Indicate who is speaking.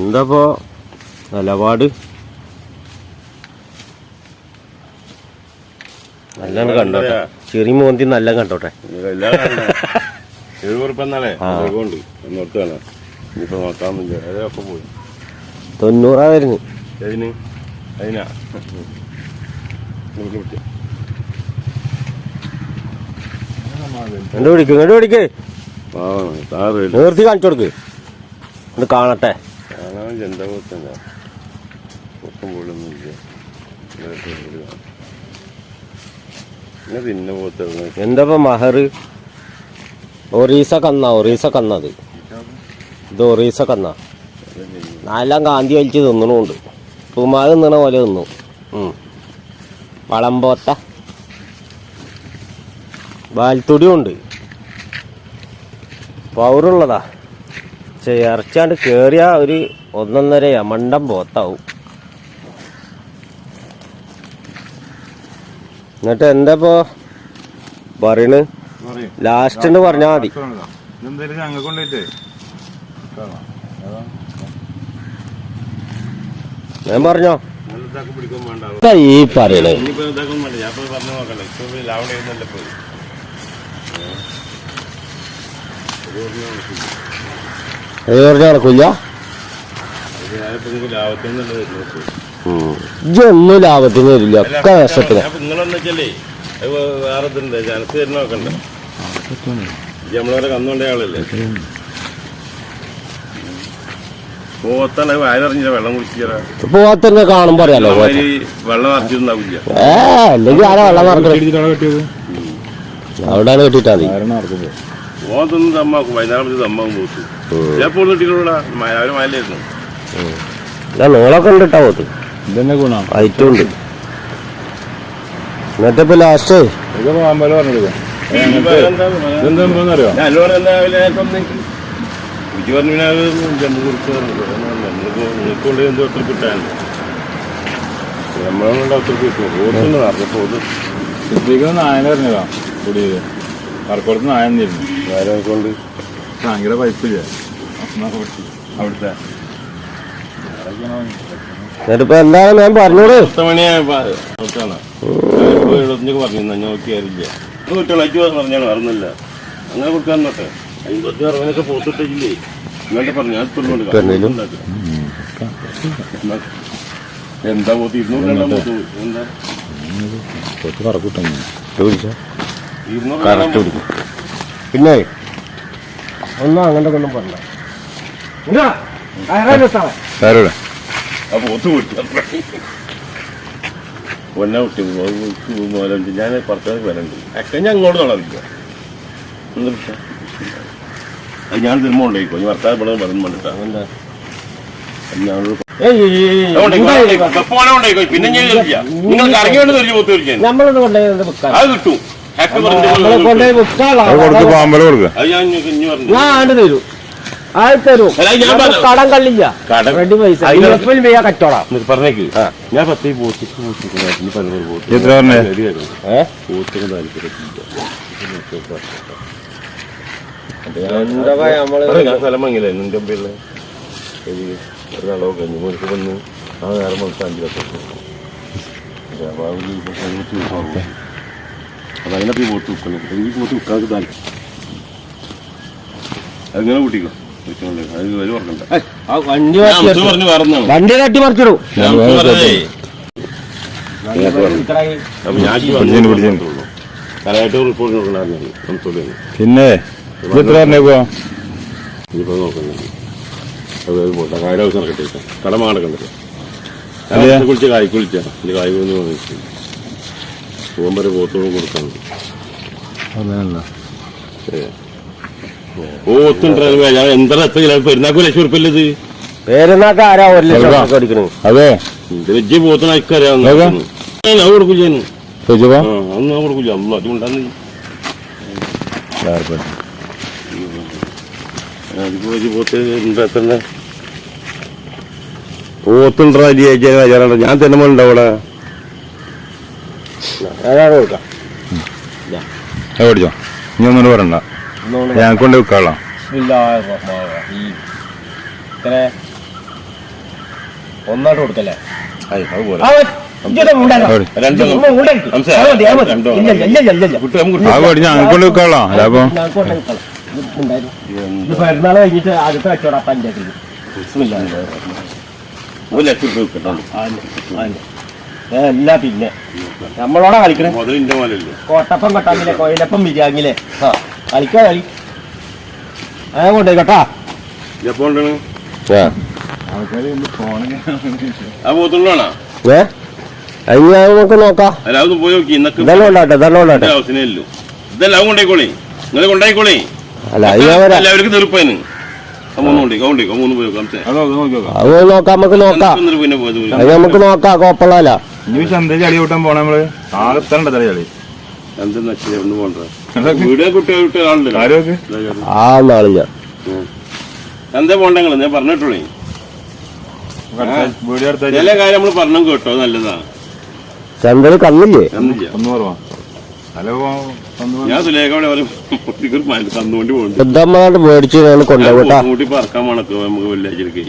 Speaker 1: എന്താപ്പോ നിലപാട്? നല്ല കണ്ടോട്ടെ. ചെറിയ മോന്തി നല്ല കണ്ടോട്ടെ. തൊണ്ണൂറാ വരുന്നു
Speaker 2: അതിന് അതിനാ? നമുക്ക് വിട്ടു.
Speaker 1: ഇങ്ങോട്ട് പിടിക്ക് ഇങ്ങോട്ട് പിടിക്ക് നിർത്തി കാണിച്ചു കൊടുക്ക്. ഒന്ന് കാണട്ടെ.
Speaker 2: എന്താ പോത്തല്ല ഒപ്പം പോലൊന്നുമില്ല പിന്നെ പിന്നെ
Speaker 1: എന്താപ്പോ മഹർ ഒറീസ കന്ന ഒറീസ കന്നത് ഇത് ഒറീസ കന്ന. നാലാം കാന്തി വലിച്ച് തിന്നണുണ്ട്. പുമാത് തിന്നണ പോലെ തിന്നു. വളമ്പോത്ത വാൽത്തുടിയും ഉണ്ട് പൗറുള്ളതാ. പക്ഷെ ഇറച്ചാണ്ട് കേറിയ ഒരു ഒന്നൊന്നര മണ്ടം പോത്താവും. എന്നിട്ട് എന്താപ്പോ പറയണ്? ലാസ്റ്റ് എന്ന് പറഞ്ഞാ മതി. ഞാൻ പറഞ്ഞോ? എന്താ ഈ പറയണേ.
Speaker 2: ഇതാക്കാൻ
Speaker 1: അത് പറഞ്ഞ നടക്കില്ല ഇതൊന്നും ലാഭത്തിന് വരില്ല. ഒക്കെ
Speaker 2: കുടിച്ചാ
Speaker 1: പോത്തന്നെ കാണുമ്പോ അറിയാലോ ഏ അല്ലെങ്കിൽ ആരാ വെള്ളം നടക്കുന്നത് അവിടെയാണ് കെട്ടിട്ടാ മതി.
Speaker 2: പോത്തൊന്നും തമ്മാക്കും വൈകുന്നേരം പറ്റി തമ്മാക്കും പോത്ത്. ഞാൻ കിട്ടിയിട്ടുള്ള രാവിലെ മഴയിലായിരുന്നു
Speaker 1: ഞാൻ നീളൊക്കെ ഉണ്ട് കേട്ടോ പോത്ത്.
Speaker 3: ഇതന്നെ ഗുണം.
Speaker 1: ഐറ്റം ഉണ്ട്. എന്നിട്ട് ഇപ്പൊ ലാസ്റ്റ്
Speaker 3: ഇത് പാമ്പല പറഞ്ഞെടുക്കാം ഇതെന്താണെന്നറിയോ
Speaker 2: ഞാൻ എന്നോട് എന്താ ഉച്ച പറഞ്ഞു പിന്നെ അത് ജമ്മു കുറിച്ച് നിങ്ങൾക്ക് കൊണ്ട് എന്തോ ഒത്തിരി കിട്ടാനുണ്ട് നമ്മളെ ഒത്തിരി കിട്ടും. പോത്തുണ്ട് നടന്നു പോത്ത്.
Speaker 3: സിദ്ദീഖ് നായനെ പറഞ്ഞതാ കുടിയത് കറക്കോടത്ത് നായൻ ഭയങ്കര പൈപ്പില്ലേ? അവിടുത്തെ.
Speaker 1: എന്താണ് ഞാൻ പറഞ്ഞോട്
Speaker 2: പത്ത് മണിയായ നോക്കാണ് എഴുപത്തഞ്ചൊക്കെ പറഞ്ഞു നോക്കിയാരില്ല കിട്ടണം അഞ്ചു പറഞ്ഞാൽ മറന്നില്ല. അങ്ങനെ കൊടുക്കാൻ നോട്ടെ അമ്പത്തി അറുപതിനൊക്കെ പോത്തിട്ടില്ലേ ഇങ്ങോട്ട് പറഞ്ഞു. ഞാൻ. എന്താ പോത്ത്? ഇരുന്നൂറ് പോത്ത് എന്താ?
Speaker 3: കുറച്ച് കറക്കൂട്ടം
Speaker 2: ഇരുന്നൂറ്
Speaker 1: പിന്നെ ഒന്നും അങ്ങനത്തെ കൊണ്ടും പറഞ്ഞ
Speaker 2: ഒന്നെ വിട്ടു മോലുണ്ട് ഞാൻ പുറത്തേക്ക് വരണ്ട്. ഒക്കെ ഞാൻ അങ്ങോട്ട്? അത് ഞാൻ തിരുമ്പോ ഉണ്ടായിക്കോ ഞാൻ ഭർത്താവ് ഇവിടെ പറഞ്ഞു കൊണ്ടിട്ടാ പിന്നെ ഞാൻ നിങ്ങൾ കറങ്ങി വേണ്ടി പോത്ത് അത് കിട്ടും.
Speaker 1: കൊണ്ടുപോയി വിൽക്കാനുള്ള
Speaker 3: അത് കൊടുക്ക് പാമ്പല കൊടുക്ക.
Speaker 2: അത് ഞാൻ
Speaker 1: ആണ്ട് തരൂ. ആൾ തരൂ. കടം കള്ളില്ല. റെഡി പൈസ.
Speaker 2: എന്നിട്ട് പറഞ്ഞേക്ക്. ഞാൻ പത്തേ പോത്തിക്ക് പോത്തിക്ക് മുമ്പിലുള്ള ഒരാളോ കഴിഞ്ഞു മോനിക്ക് വന്ന്. ആ നേരം ലക്ഷം അതങ്ങനെ പോയി പോത്ത് വിൽക്കണം എനിക്ക് പോത്ത് വിൽക്കാതെ താല്പര്യം അങ്ങനെ കൂട്ടിക്കോ.
Speaker 1: വണ്ടി തട്ടി മറിച്ചിടൂ.
Speaker 3: പിന്നെ എത്ര പറഞ്ഞേക്കോ
Speaker 2: ഇതിപ്പോ നോക്കുന്നുണ്ട് അത് കുളിച്ച് കായ് കുളിച്ചു. കായ് വന്ന് വാങ്ങിച്ചു പോകുമ്പോൾ കൊടുക്കാൻ അങ്ങനല്ല ഞാൻ എന്താ എത്ര കിലോ പെരുന്നാക്ക് ലക്ഷം ഉറുപ്പല്ലത്
Speaker 1: പേരുന്നാക്ക ആരാ ഒരു ലക്ഷം.
Speaker 3: അതെ.
Speaker 2: വെജ് അന്ന് കൊടുക്കില്ല അതുകൊണ്ടാന്ന് പോത്തുണ്ടോ ഞാൻ തന്നെ ഉണ്ടാവും
Speaker 1: ഏതാണ് കൊടുക്കാം.
Speaker 3: ഇനി ഒന്നും പറയണ്ട. ഞാൻ കൊണ്ട് വെക്കാളാം?
Speaker 1: ഒന്നായിട്ട് കൊടുക്കല്ലേ?
Speaker 3: ഞങ്ങൾക്കൊണ്ട് വെക്കാളോ?
Speaker 1: പെരുന്നാൾ കഴിഞ്ഞിട്ട് കച്ചവടം
Speaker 2: ഒരു ലക്ഷം രൂപ കിട്ടണം.
Speaker 1: അല്ല പിന്നെ. നമ്മളോടെ കളിക്കണേ? കോട്ടപ്പം കൊട്ടാങ്ങിലെ കോയിലപ്പം ബിരിയാണിലെ ആ കളിക്കാ കളി. ആ കൊണ്ടുപോയി കേട്ടാ? നമുക്ക് നോക്കാം.
Speaker 2: നോക്കി
Speaker 1: ഇതെല്ലാം ഉണ്ടാട്ടെ ഇതെല്ലാം ഉണ്ടാട്ടെ
Speaker 2: ഇതെല്ലാം നിങ്ങൾ കൊണ്ടായിക്കോളേ എല്ലാവർക്കും
Speaker 3: അത്
Speaker 1: നമുക്ക് നോക്കാം. അത് നമുക്ക് നോക്കാം
Speaker 3: ഇനി ചന്ത ചളി കൂട്ടാൻ പോണ നമ്മൾ? ആകെ എത്തണ്ട തല ചളി?
Speaker 2: പോണ്ട? എന്താ പോണ്ടെങ്കിൽ ഞാൻ പറഞ്ഞിട്ടുള്ളേ. ചില കാര്യം നമ്മൾ പറഞ്ഞു കേട്ടോ നല്ലതാ.
Speaker 1: ചന്തൽ കന്നില്ലേ
Speaker 2: ഞാൻ സുലേഖയുടെ പറയും തന്നുകൊണ്ട്
Speaker 1: ശുദ്ധമായിട്ട് മേടിച്ച് കൊണ്ടുപോകട്ടാ
Speaker 2: കൂട്ടി? പറക്കാൻ മണക്കും നമുക്ക് വെള്ളിയാഴ്ച